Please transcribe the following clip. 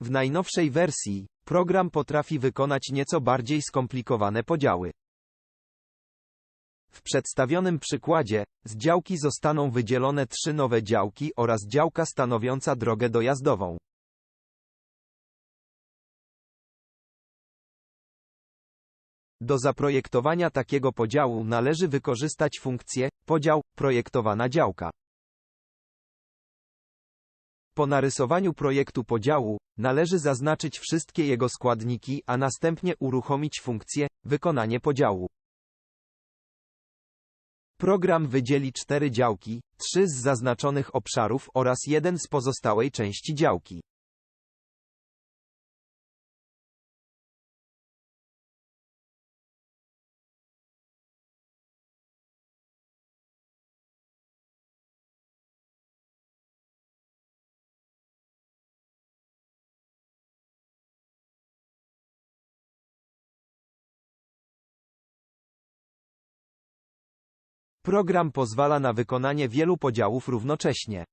W najnowszej wersji, program potrafi wykonać nieco bardziej skomplikowane podziały. W przedstawionym przykładzie, z działki zostaną wydzielone trzy nowe działki oraz działka stanowiąca drogę dojazdową. Do zaprojektowania takiego podziału należy wykorzystać funkcję podział projektowana działka. Po narysowaniu projektu podziału, należy zaznaczyć wszystkie jego składniki, a następnie uruchomić funkcję wykonanie podziału. Program wydzieli cztery działki, trzy z zaznaczonych obszarów oraz jeden z pozostałej części działki. Program pozwala na wykonanie wielu podziałów równocześnie.